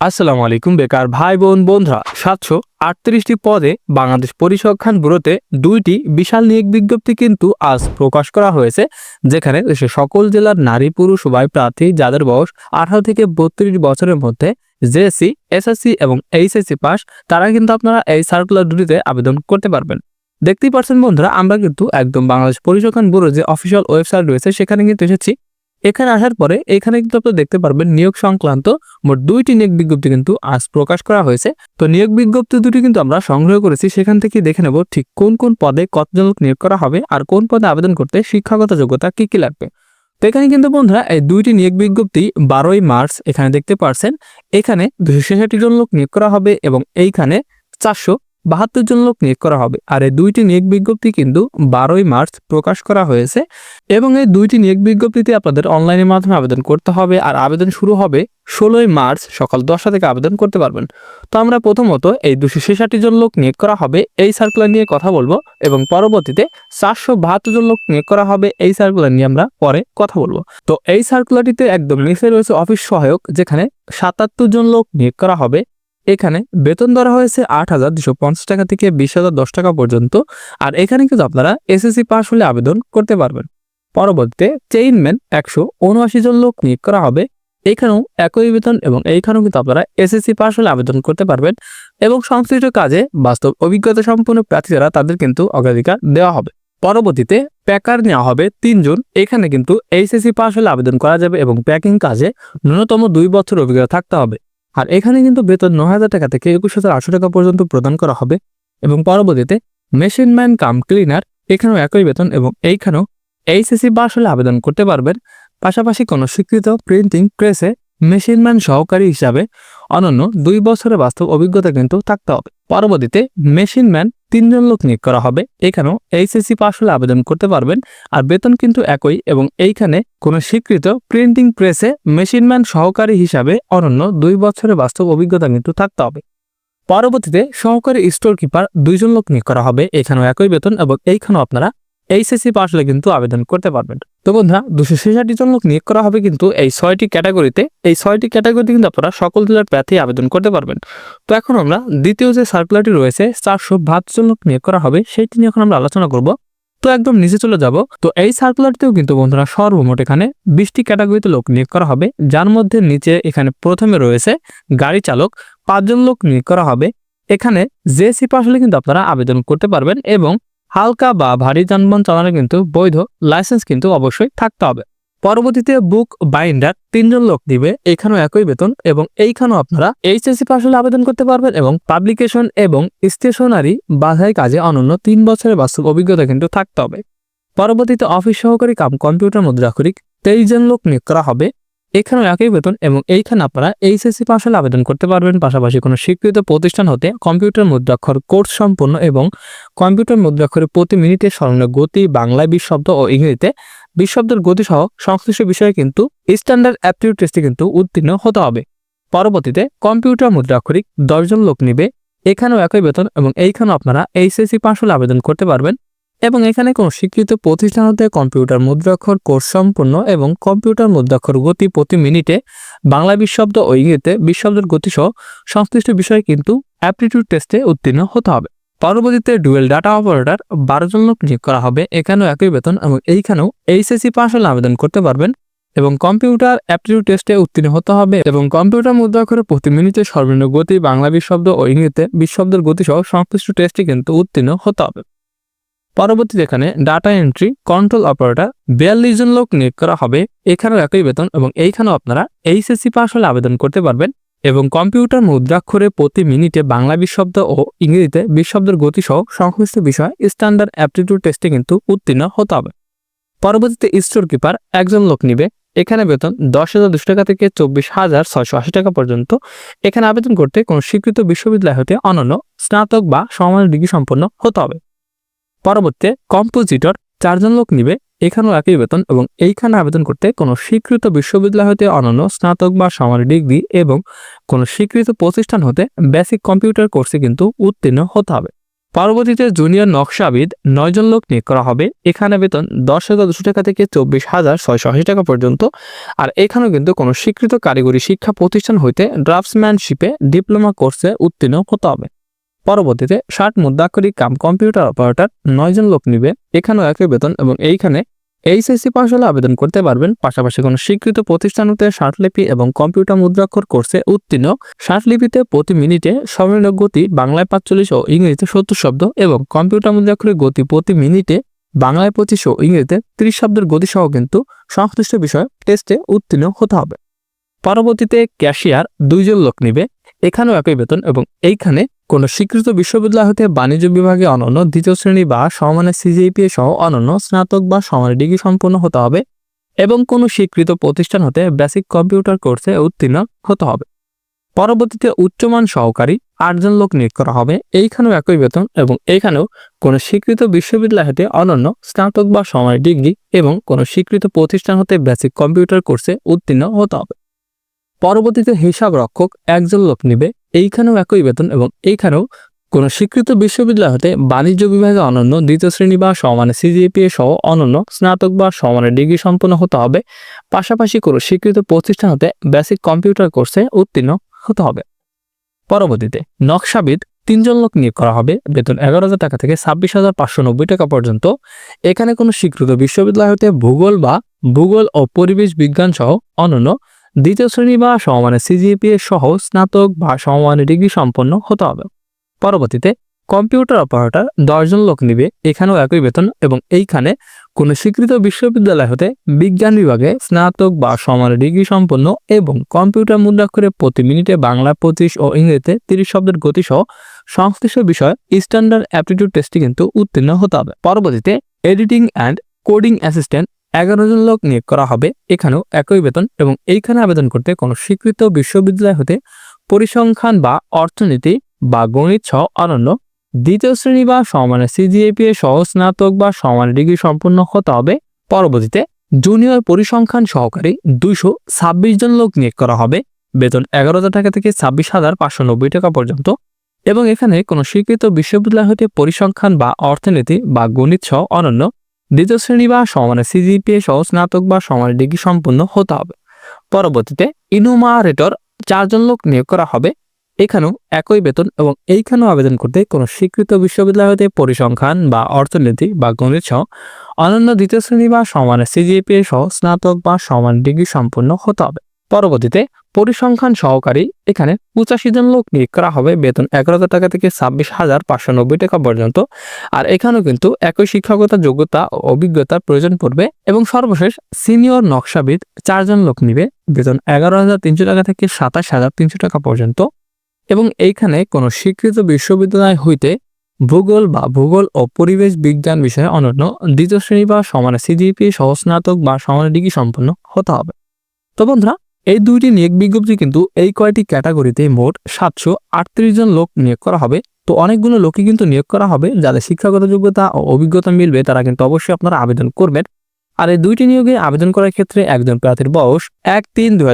আসসালামু আলাইকুম, বেকার ভাই বোন বন্ধুরা। সাতশো আটত্রিশটি পদে বাংলাদেশ পরিসংখ্যান ব্যুরোতে দুইটি বিশাল নিয়োগ বিজ্ঞপ্তি কিন্তু আজ প্রকাশ করা হয়েছে, যেখানে দেশের সকল জেলার নারী, পুরুষ, উভয় প্রার্থী, যাদের বয়স আঠারো থেকে বত্রিশ বছরের মধ্যে জেএসসি এসএসসি এবং এইচএসসি পাস, তারা কিন্তু আপনারা এই সার্কুলার দুটিতে আবেদন করতে পারবেন। দেখতেই পারছেন বন্ধুরা, আমরা কিন্তু একদম বাংলাদেশ পরিসংখ্যান ব্যুরো যে অফিসিয়াল ওয়েবসাইট রয়েছে, সেখানে কিন্তু এসেছি। এখানে আসার পরে এখানে কিন্তু আপনারা দেখতে পারবেন নিয়োগ সংক্রান্ত মোট দুইটি নিয়োগ বিজ্ঞপ্তি কিন্তু আজ প্রকাশ করা হয়েছে। তো নিয়োগ বিজ্ঞপ্তি দুটি কিন্তু আমরা সংগ্রহ করেছি। সেখান থেকে দেখে নেব ঠিক কোন কোন পদে কতজন লোক নিয়োগ করা হবে আর কোন পদে আবেদন করতে শিক্ষাগত যোগ্যতা কি কি লাগবে। তো এখানে কিন্তু বন্ধুরা এই দুইটি নিয়োগ বিজ্ঞপ্তি বারোই মার্চ এখানে দেখতে পারছেন। এখানে দুশো জন লোক নিয়োগ করা হবে এবং এইখানে চারশো বাহাত্তর জন লোক নিয়োগ করা হবে। আর এই দুইটি নিয়োগ বিজ্ঞপ্তি কিন্তু বারোই মার্চ প্রকাশ করা হয়েছে এবং এই দুইটি নিয়োগ বিজ্ঞপ্তিতে আপনাদের অনলাইনের মাধ্যমে আবেদন করতে হবে আর আবেদন শুরু হবে ষোলোই মার্চ সকাল দশটা থেকে আবেদন করতে পারবেন। তো আমরা প্রথমত এই দুশো ছেষট্টি জন লোক নিয়োগ করা হবে এই সার্কুলার নিয়ে কথা বলব এবং পরবর্তীতে চারশো বাহাত্তর জন লোক নিয়োগ করা হবে এই সার্কুলার নিয়ে আমরা পরে কথা বলব। তো এই সার্কুলারটিতে একদম নিচে রয়েছে অফিস সহায়ক যেখানে সাতাত্তর জন লোক নিয়োগ করা হবে এখানে বেতন ধরা হয়েছে আট হাজার দুশো পঞ্চাশ টাকা থেকে বিশ হাজার দশ টাকা পর্যন্ত। আর এখানে কিন্তু আপনারা এসএসসি পাস হলে আবেদন করতে পারবেন। পরবর্তীতে চেইনম্যান একশো উনআশি জন লোক নিয়োগ করা হবে। এখানেও একই বেতন এবং এইখানেও কিন্তু আপনারা এসএসসি পাস হলে আবেদন করতে পারবেন এবং সংশ্লিষ্ট কাজে বাস্তব অভিজ্ঞতা সম্পন্ন প্রার্থী যারা তাদের কিন্তু অগ্রাধিকার দেওয়া হবে। পরবর্তীতে প্যাকার নেওয়া হবে তিনজন এখানে কিন্তু এইচএসসি পাস হলে আবেদন করা যাবে এবং প্যাকিং কাজে ন্যূনতম দুই বছর অভিজ্ঞতা থাকতে হবে। আর এখানে কিন্তু বেতন ন হাজার টাকা থেকে একুশ হাজার আটশো টাকা পর্যন্ত প্রদান করা হবে এবং পরবর্তীতে মেশিন ম্যান কাম ক্লিনার এখানেও একই বেতন এবং এইখানেও এইচএসি পাস হলে আবেদন করতে পারবেন। পাশাপাশি কোনো স্বীকৃত প্রিন্টিং প্রেসে মেশিনম্যান সহকারী হিসাবে অনন্য দুই বছরের বাস্তব অভিজ্ঞতা কিন্তু থাকতে হবে। পরবর্তীতে মেশিনম্যান তিনজন লোক নিয়োগ করা হবে। এখানেও এইচএসসি পাস হলে আবেদন করতে পারবেন আর বেতন কিন্তু একই এবং এইখানে কোনো স্বীকৃত প্রিন্টিং প্রেসে মেশিনম্যান সহকারী হিসাবে অনন্য দুই বছরের বাস্তব অভিজ্ঞতা কিন্তু থাকতে হবে। পরবর্তীতে সহকারী স্টোর কিপার দুইজন লোক নিয়োগ করা হবে। এখানেও একই বেতন এবং এইখানেও আপনারা এইচএসসি পাস হলে কিন্তু আবেদন করতে পারবেন। তো বন্ধুরা, দুশো ছেষট্টি জন লোক নিয়োগ করা হবে কিন্তু এই ছয়টি ক্যাটাগরিতে, এই ছয়টি ক্যাটাগরিতে কিন্তু আপনারা সকল জেলার প্রার্থী আবেদন করতে পারবেন। তো এখন আমরা দ্বিতীয় যে সার্কুলারটি রয়েছে, চারশো বাহাত্তর জন লোক নিয়োগ করা হবে, সেইটি নিয়ে এখন আমরা আলোচনা করব। তো একদম নিচে চলে যাব। তো এই সার্কুলারটিও কিন্তু বন্ধুরা সর্বমোট এখানে বিশটি ক্যাটাগরিতে লোক নিয়োগ করা হবে, যার মধ্যে নিচে এখানে প্রথমে রয়েছে গাড়ি চালক, পাঁচজন লোক নিয়োগ করা হবে। এখানে জেসি পাস হলে কিন্তু আপনারা আবেদন করতে পারবেন এবং হালকা বা ভারী যানবাহন চালানো কিন্তু বৈধ লাইসেন্স কিন্তু অবশ্যই থাকতে হবে। পরবর্তীতে বুক বাইন্ডার তিনজন লোক দিবে, এখানেও একই বেতন এবং এইখানেও আপনারা এইচএসসি পাস হলে আবেদন করতে পারবেন এবং পাবলিকেশন এবং স্টেশনারি বাধাই কাজে অনন্য তিন বছরের বাস্তব অভিজ্ঞতা কিন্তু থাকতে হবে। পরবর্তীতে অফিস সহকারী কাম কম্পিউটার মুদ্রাক্ষরিক তেইশ জন লোক নিয়োগ করা হবে। এখানেও একই বেতন এবং এইখানে আপনারা এইচএসসি পাস হলে আবেদন করতে পারবেন। পাশাপাশি কোনো স্বীকৃত প্রতিষ্ঠান হতে কম্পিউটার মুদ্রাক্ষর কোর্স সম্পন্ন এবং কম্পিউটার মুদ্রাক্ষরের প্রতি মিনিটে স্মরণীয় গতি, বাংলায় বিশ শব্দ ও ইংরেজিতে বিশ শব্দের গতি সহ সংশ্লিষ্ট বিষয়ে কিন্তু স্ট্যান্ডার্ড অ্যাপটিউড টেস্টে কিন্তু উত্তীর্ণ হতে হবে। পরবর্তীতে কম্পিউটার মুদ্রাক্ষরিক দশজন লোক নিবে। এখানেও একই বেতন এবং এইখানেও আপনারা এইচএসসি পাস হলে আবেদন করতে পারবেন। এবং এখানে কোনো স্বীকৃত প্রতিষ্ঠান হতে কম্পিউটার মুদ্রাক্ষর কোর্স সম্পূর্ণ এবং কম্পিউটার মুদ্রাক্ষর গতি প্রতি মিনিটে বাংলা বিশব্দ ও ইংরেজিতে বিশব্দের গতি সহ সংশ্লিষ্ট বিষয়ে কিন্তু অ্যাপটিটিউড টেস্টে উত্তীর্ণ হতে হবে। পরবর্তীতে ডুয়েল ডাটা অপারেটর বারো জন লোক নিয়োগ করা হবে। এখানেও একই বেতন এবং এইখানেও এইচএসসি পাস হলে আবেদন করতে পারবেন এবং কম্পিউটার অ্যাপটিটিউড টেস্টে উত্তীর্ণ হতে হবে এবং কম্পিউটার মুদ্রাক্ষরে প্রতি মিনিটে সর্বনিম্ন গতি বাংলা বিশব্দ ও ইংরেজিতে বিশব্দের গতি সহ সংশ্লিষ্ট টেস্টে কিন্তু উত্তীর্ণ হতে হবে। পরবর্তীতে এখানে ডাটা এন্ট্রি কন্ট্রোল অপারেটর বিয়াল্লিশ জন লোক নিয়োগ করা হবে, এখানেও একই বেতন এবং এইখানেও আপনারা এইচএসসি পাস হলে আবেদন করতে পারবেন এবং কম্পিউটার মুদ্রাক্ষরে প্রতি মিনিটে বাংলা বিশব্দ ও ইংরেজিতে বিশব্দের গতি সহ সংশ্লিষ্ট বিষয় স্ট্যান্ডার্ড অ্যাপটিটিউড টেস্টে কিন্তু উত্তীর্ণ হতে হবে। পরবর্তীতে স্টোর কিপার একজন লোক নিবে, এখানে বেতন দশ হাজার দুশো টাকা থেকে চব্বিশ হাজার ছয়শো আশি টাকা পর্যন্ত। এখানে আবেদন করতে কোনো স্বীকৃত বিশ্ববিদ্যালয় হতে অনন্য স্নাতক বা সমান ডিগ্রি সম্পন্ন হতে হবে। পরবর্তীতে কম্পোজিটর চারজন লোক নিবে, এখানেও একই বেতন এবং এইখানে আবেদন করতে কোনো স্বীকৃত বিশ্ববিদ্যালয় হতে অনন্য স্নাতক বা সমান ডিগ্রি এবং কোনো স্বীকৃত প্রতিষ্ঠান হতে বেসিক কম্পিউটার কোর্সে কিন্তু উত্তীর্ণ হতে হবে। পরবর্তীতে জুনিয়র নকশাবিদ নয় জন লোক নিয়োগ করা হবে, এখানে বেতন দশ হাজার দুশো টাকা থেকে চব্বিশ হাজার ছয়শো আশি টাকা পর্যন্ত আর এখানেও কিন্তু কোনো স্বীকৃত কারিগরি শিক্ষা প্রতিষ্ঠান হইতে ড্রাফটসম্যানশিপে ডিপ্লোমা কোর্সে উত্তীর্ণ হতে হবে। পরবর্তীতে ষাট মুদ্রাক্ষরিক কাম কম্পিউটার অপারেটর নয় জন লোক নিবে। এখানেও একই বেতন এবং এইখানে এইচএসসি পাস হলে আবেদন করতে পারবেন। পাশাপাশি কোনো স্বীকৃত প্রতিষ্ঠান হতে ষাটলিপি এবং কম্পিউটার মুদ্রাক্ষর কোর্সে উত্তীর্ণ। ষাটলিপিতে প্রতি মিনিটে সর্বনিম্ন গতি বাংলায় পাঁচচল্লিশ ও ইংরেজিতে সত্তর শব্দ এবং কম্পিউটার মুদ্রাক্ষরের গতি প্রতি মিনিটে বাংলায় পঁচিশ ও ইংরেজিতে ত্রিশ শব্দের গতিসহ কিন্তু সংশ্লিষ্ট বিষয়ে টেস্টে উত্তীর্ণ হতে হবে। পরবর্তীতে ক্যাশিয়ার দুইজন লোক নিবে। এখানেও একই বেতন এবং এইখানে কোনো স্বীকৃত বিশ্ববিদ্যালয় হতে বাণিজ্য বিভাগে অনন্য দ্বিতীয় শ্রেণি বা সমানের সিজিপিএ সহ অনন্য স্নাতক বা সমানের ডিগ্রি সম্পন্ন হতে হবে এবং কোনো স্বীকৃত প্রতিষ্ঠান হতে বেসিক কম্পিউটার কোর্সে উত্তীর্ণ হতে হবে। পরবর্তীতে উচ্চমান সহকারী আটজন লোক নিয়োগ করা হবে। এইখানেও একই বেতন এবং এইখানেও কোনো স্বীকৃত বিশ্ববিদ্যালয় হতে অনন্য স্নাতক বা সমানের ডিগ্রি এবং কোনো স্বীকৃত প্রতিষ্ঠান হতে বেসিক কম্পিউটার কোর্সে উত্তীর্ণ হতে হবে। পরবর্তীতে হিসাব রক্ষক একজন লোক নিবে এইখানেও একই বেতন এবং এইখানেও কোনো স্বীকৃত বিশ্ববিদ্যালয় হতে বাণিজ্য বিভাগে অনন্য দ্বিতীয় শ্রেণি বা সমানে সিজিপিএ সহ অনন্য স্নাতক বা সমানের ডিগ্রি সম্পন্ন হতে হবে। পাশাপাশি কোনো স্বীকৃত প্রতিষ্ঠান হতে বেসিক কম্পিউটার কোর্সে উত্তীর্ণ হতে হবে। পরবর্তীতে নকশাবিদ তিনজন লোক নিয়োগ করা হবে। বেতন এগারো হাজার টাকা থেকে ছাব্বিশ হাজার পাঁচশো নব্বই টাকা পর্যন্ত। এখানে কোনো স্বীকৃত বিশ্ববিদ্যালয় হতে ভূগোল বা ভূগোল ও পরিবেশ বিজ্ঞান সহ অনন্য দ্বিতীয় শ্রেণি বা সমমানের সিজিপিএ সহ স্নাতক বা সমমানের ডিগ্রি সম্পন্ন হতে হবে। পরবর্তীতে কম্পিউটার অপারেটর দশজন লোক নিবে, এখানেও একই বেতন এবং এইখানে কোনো স্বীকৃত বিশ্ববিদ্যালয় হতে বিজ্ঞান বিভাগে স্নাতক বা সমানের ডিগ্রি সম্পন্ন এবং কম্পিউটার মুদ্রাক্ষরে প্রতি মিনিটে বাংলা, পঁচিশ ও ইংরেজিতে তিরিশ শব্দের গতি সহ সংশ্লিষ্ট বিষয় স্ট্যান্ডার্ড অ্যাপটিটিউড টেস্টে কিন্তু উত্তীর্ণ হতে হবে। পরবর্তীতে এডিটিং অ্যান্ড কোডিং অ্যাসিস্ট্যান্ট এগারো জন লোক নিয়োগ করা হবে। এখানেও একই বেতন এবং এইখানে আবেদন করতে কোনো স্বীকৃত বিশ্ববিদ্যালয় হতে পরিসংখ্যান বা অর্থনীতি বা গণিত সহ অনন্য দ্বিতীয় শ্রেণি বা সমানের সিজিএপিএ সহ স্নাতক বা সমান ডিগ্রি সম্পন্ন হতে হবে। পরবর্তীতে জুনিয়র পরিসংখ্যান সহকারী দুইশো ছাব্বিশ জন লোক নিয়োগ করা হবে। বেতন এগারো হাজার টাকা থেকে ছাব্বিশ হাজার পাঁচশো নব্বই টাকা পর্যন্ত এবং এখানে কোনো স্বীকৃত বিশ্ববিদ্যালয় হতে পরিসংখ্যান বা অর্থনীতি বা গণিত সহ অনন্য দ্বিতীয় শ্রেণি বা সমানের সিজিপিএ সহ স্নাতক বা সমানের ডিগ্রি সম্পন্ন হতে হবে। পরবর্তীতে ইনুমারেটর চারজন লোক নিয়োগ করা হবে। এখানেও একই বেতন এবং এইখানেও আবেদন করতে কোনো স্বীকৃত বিশ্ববিদ্যালয় হতে পরিসংখ্যান বা অর্থনীতি বা গণিত সহ অন্যান্য দ্বিতীয় শ্রেণি বা সমানের সিজিপিএ সহ স্নাতক বা সমান ডিগ্রি সম্পূর্ণ হতে হবে। পরবর্তীতে পরিসংখ্যান সহকারী এখানে পঁচাশি জন লোক নিয়োগ করা হবে। বেতন এগারো হাজার টাকা থেকে ছাব্বিশ হাজার পাঁচশো নব্বই টাকা পর্যন্ত। আর এখানেও কিন্তু একই শিক্ষকতা যোগ্যতা ও অভিজ্ঞতার প্রয়োজন পড়বে এবং সর্বশেষ সিনিয়র নকশাবিদ চারজন লোক নিবে। বেতন এগারো হাজার তিনশো টাকা থেকে সাতাশ হাজার তিনশো টাকা পর্যন্ত। এবং এইখানে কোনো স্বীকৃত বিশ্ববিদ্যালয় হইতে ভূগোল বা ভূগোল ও পরিবেশ বিজ্ঞান বিষয়ে অনন্য দ্বিতীয় শ্রেণি বা সমানে সিজিপি সহস্নাতক বা সমান ডিগ্রি সম্পন্ন হতে হবে। তো বন্ধুরা এই দুইটি নিয়োগ বিজ্ঞপ্তি কিন্তু এই কয়টি ক্যাটাগরিতে মোট সাতশো আটত্রিশ জন লোক নিয়োগ করা হবে। তো অনেকগুলো লোকই কিন্তু নিয়োগ করা হবে, যাদের শিক্ষাগত যোগ্যতা ও অভিজ্ঞতা মিলবে, তারা কিন্তু অবশ্যই আপনারা আবেদন করবেন। আর এই দুইটি নিয়োগে আবেদন করার ক্ষেত্রে একজন প্রার্থীর বয়স এক তিন দুই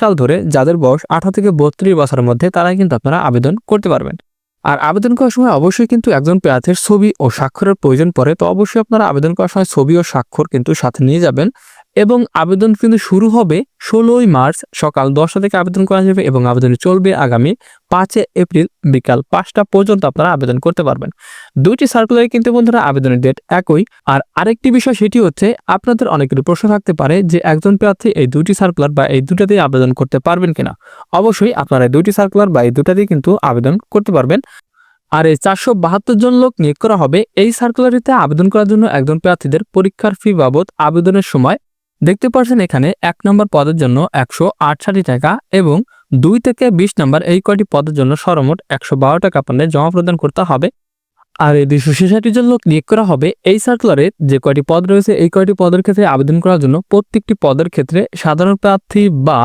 সাল ধরে, যাদের বয়স আঠারো থেকে বত্রিশ বছরের মধ্যে, তারাই কিন্তু আপনারা আবেদন করতে পারবেন। আর আবেদন করার সময় অবশ্যই কিন্তু একজন প্রার্থীর ছবি ও স্বাক্ষরের প্রয়োজন পড়ে, তো অবশ্যই আপনারা আবেদন করার সময় ছবি ও স্বাক্ষর কিন্তু সাথে নিয়ে যাবেন। এবং আবেদন কিন্তু শুরু হবে ষোলোই মার্চ সকাল দশটা থেকে আবেদন করা যাবে এবং আবেদন চলবে আগামী পাঁচে এপ্রিল বিকাল পাঁচটা পর্যন্ত আপনারা আবেদন করতে পারবেন। দুইটি সার্কুলারে কিন্তু বন্ধুরা আবেদনের ডেট একই। আর আরেকটি বিষয় সেটি হচ্ছে আপনাদের অনেকের প্রশ্ন থাকতে পারে যে একজন প্রার্থী এই দুটি সার্কুলার বা এই দুটাতেই আবেদন করতে পারবেন কিনা। অবশ্যই আপনারা দুইটি সার্কুলার বা এই দুটাতেই কিন্তু আবেদন করতে পারবেন। আর এই চারশো বাহাত্তর জন লোক নিয়োগ করা হবে। এই সার্কুলারিতে আবেদন করার জন্য একজন প্রার্থীদের পরীক্ষার ফি বাবদ আবেদনের সময় দেখতে পাচ্ছেন এখানে এক নম্বর পদের জন্য একশো আটষাটি টাকা এবং দুই থেকে বিশ নম্বর এই কয়টি পদের জন্য সর্বমোট একশো বারো টাকা আপনাদের জমা প্রদান করতে হবে। আর এই দুইশো ছেষট্টি জন লোক নিয়োগ করা হবে, এই সার্কুলারে যে কয়টি পদ রয়েছে, এই কয়টি পদের ক্ষেত্রে আবেদন করার জন্য প্রত্যেকটি পদের ক্ষেত্রে সাধারণ প্রার্থী বা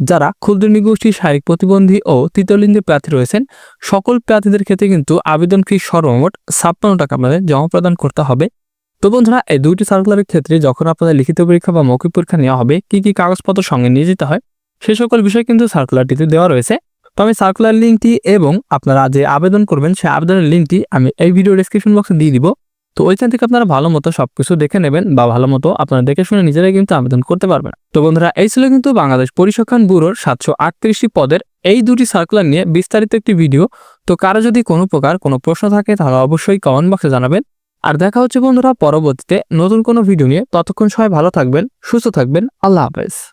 যারা ক্ষুদ্র নিগোষ্ঠী, শারীরিক প্রতিবন্ধী ও তৃতীয়লিঙ্গের প্রার্থী রয়েছেন, সকল প্রার্থীদের ক্ষেত্রে কিন্তু আবেদন ফি সর্বমোট ছাপ্পান্ন টাকা আপনাদের জমা প্রদান করতে হবে। তো বন্ধুরা, এই দুইটি সার্কুলারের ক্ষেত্রে যখন আপনাদের লিখিত পরীক্ষা বা মৌখিক পরীক্ষা নেওয়া হবে, কি কি কাগজপত্র সঙ্গে নিয়ে যেতে হয়, সে সকল বিষয় কিন্তু সার্কুলারটিতে দেওয়া রয়েছে। তো আমি সার্কুলার লিঙ্কটি এবং আপনারা যে আবেদন করবেন, সেই আবেদনের লিঙ্কটি আমি এই ভিডিও ডিসক্রিপশন বক্সে দিয়ে দিব। তো ওইখান থেকে আপনারা ভালো মতো সবকিছু দেখে নেবেন বা ভালো মতো আপনারা দেখে শুনে নিজেরাই কিন্তু আবেদন করতে পারবেন। তো বন্ধুরা, এই ছিল কিন্তু বাংলাদেশ পরিসংখ্যান ব্যুরোর সাতশো আটত্রিশটি পদের এই দুটি সার্কুলার নিয়ে বিস্তারিত একটি ভিডিও তো কারও যদি কোনো প্রকার কোনো প্রশ্ন থাকে, তাহলে অবশ্যই কমেন্ট বক্সে জানাবেন। আর দেখা হচ্ছে বন্ধুরা পরবর্তীতে নতুন কোনো ভিডিও নিয়ে। ততক্ষণ সবাই ভালো থাকবেন, সুস্থ থাকবেন। আল্লাহ হাফেজ।